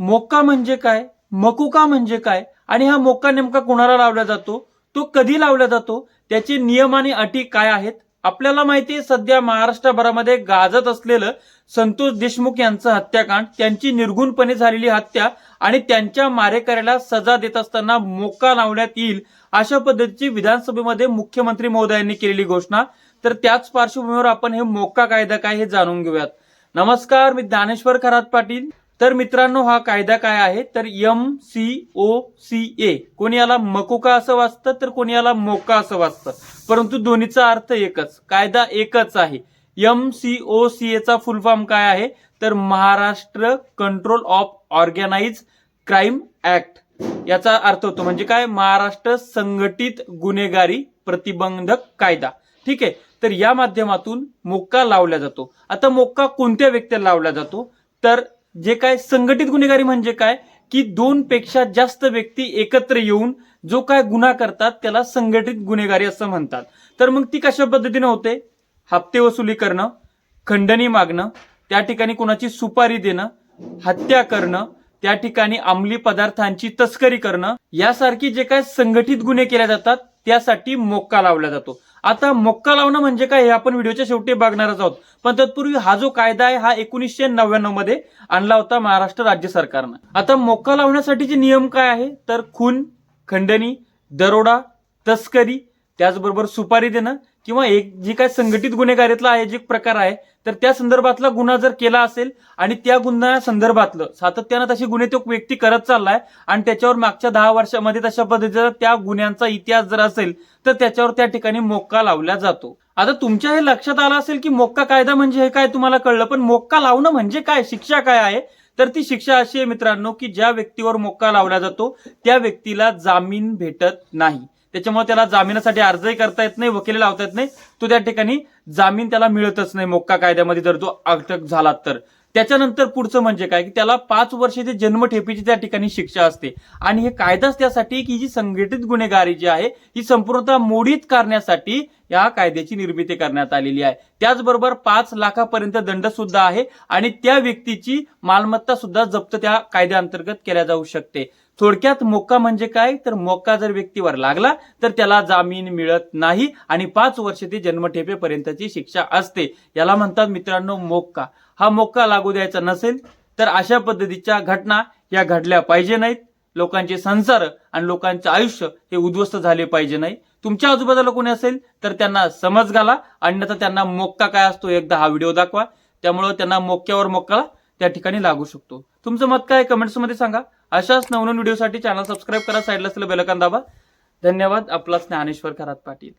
मोक्का म्हणजे काय? मकुका म्हणजे काय? आणि हा मोक्का नेमका कोणाला लावला जातो? तो कधी लावला जातो? त्याचे नियम आणि अटी काय आहेत? आपल्याला माहिती आहे सध्या महाराष्ट्रभरामध्ये गाजत असलेलं संतोष देशमुख यांचं हत्याकांड त्यांची निर्गुणपणे झालेली हत्या आणि त्यांच्या मारेकऱ्याला सजा देत असताना मोक्का लावण्यात येईल अशा पद्धतीची विधानसभेमध्ये मुख्यमंत्री महोदयांनी केलेली घोषणा. तर त्याच पार्श्वभूमीवर आपण हे मोक्का कायदा काय हे जाणून घेऊयात. नमस्कार मी ज्ञानेश्वर खरात पाटील. तर मित्रांनो हा कायदा काय आहे? तर M C O C A कोणी याला मकोका असं वाचतं तर कोणी याला मोका असं वाचतं. परंतु दोन्हीचा अर्थ एकच. कायदा एकच आहे. एम सी ओ सी एचा फुल फॉर्म काय आहे? तर Maharashtra control of organise crime act याचा अर्थ होतो म्हणजे काय? महाराष्ट्र संघटित गुन्हेगारी प्रतिबंधक कायदा. ठीक आहे? तर या माध्यमातून मोक्का लावला जातो. आता मोक्का कोणत्या व्यक्तीला लावला जातो? तर जे काय संघटित गुन्हेगारी म्हणजे काय? की दोन पेक्षा जास्त व्यक्ती एकत्र येऊन जो काय गुन्हा करतात त्याला संघटित गुन्हेगारी असं म्हणतात. तर मग ती कशा पद्धतीने होते? हप्ते वसुली करणं खंडणी मागणं त्या ठिकाणी कोणाची सुपारी देणं हत्या करणं त्या ठिकाणी अंमली पदार्थांची तस्करी करणं यासारखी जे काय संघटित गुन्हे केले जातात त्यासाठी मोक्का लावला जातो. आता मोक्का लावणं म्हणजे काय हे आपण व्हिडिओच्या शेवटी बघणारच आहोत. पण तत्पूर्वी हा जो कायदा आहे हा एकोणीसशे नव्याण्णवमध्ये आणला होता महाराष्ट्र राज्य सरकारनं. आता मोक्का लावण्यासाठीचे नियम काय आहे? तर खून खंडणी दरोडा तस्करी त्याचबरोबर सुपारी देणं किंवा एक जी काय संघटित गुन्हेगारीतला आहे जे प्रकार आहे तर त्या संदर्भातला गुन्हा जर केला असेल आणि त्या गुन्ह्या संदर्भातलं सातत्यानं तसे गुन्हे तो व्यक्ती करत चाललाय आणि त्याच्यावर मागच्या दहा वर्षामध्ये तशा पद्धतीचा त्या गुन्ह्यांचा इतिहास जर असेल तर त्याच्यावर त्या ठिकाणी मोक्का लावला जातो. आता तुमच्या हे लक्षात आलं असेल की मोक्का कायदा म्हणजे हे काय तुम्हाला कळलं पण मोक्का लावणं म्हणजे काय? शिक्षा काय आहे? तर ती शिक्षा अशी आहे मित्रांनो की ज्या व्यक्तीवर मोक्का लावला जातो त्या व्यक्तीला जामीन भेटत नाही. त्याच्यामुळे त्याला जामिनासाठी अर्जही करता येत नाही वकील लावता येत नाही. तो त्या ठिकाणी जामीन त्याला मिळतच नाही मोक्का कायद्यामध्ये जर तो अटक झाला तर. त्याच्यानंतर पुढचं म्हणजे काय? की त्याला पाच वर्षाची जन्मठेपीची त्या ठिकाणी शिक्षा असते. आणि हे कायदाच त्यासाठी की जी संघटित गुन्हेगारी जी आहे ही संपूर्णतः मोडीत करण्यासाठी या कायद्याची निर्मिती करण्यात आलेली आहे. त्याचबरोबर पाच लाखापर्यंत दंड सुद्धा आहे आणि त्या व्यक्तीची मालमत्ता सुद्धा जप्त त्या कायद्याअंतर्गत केल्या जाऊ शकते. थोडक्यात मोक्का म्हणजे काय? तर मोक्का जर व्यक्तीवर लागला तर त्याला जामीन मिळत नाही आणि पाच वर्ष ते जन्मठेपेपर्यंतची शिक्षा असते. याला म्हणतात मित्रांनो मोक्का. हा मोक्का लागू द्यायचा नसेल तर अशा पद्धतीच्या घटना या घडल्या पाहिजे नाहीत. लोकांचे संसार आणि लोकांचे आयुष्य हे उद्ध्वस्त झाले पाहिजे नाही. तुमच्या आजूबाजूला कोणी असेल तर त्यांना समज घाला. अन्यथा त्यांना मोक्का काय असतो? एकदा हा व्हिडिओ दाखवा. त्यामुळं त्यांना मोक्यावर मोक्का त्या ठिकाणी लागू शकतो. तुमचं मत काय? कमेंट्समध्ये सांगा. अशाच नवनवीन व्हिडिओसाठी चॅनल सबस्क्राईब करा साईडला असलेलं बेलकन दाबा. धन्यवाद आपला ज्ञानेश्वर खरात पाटील.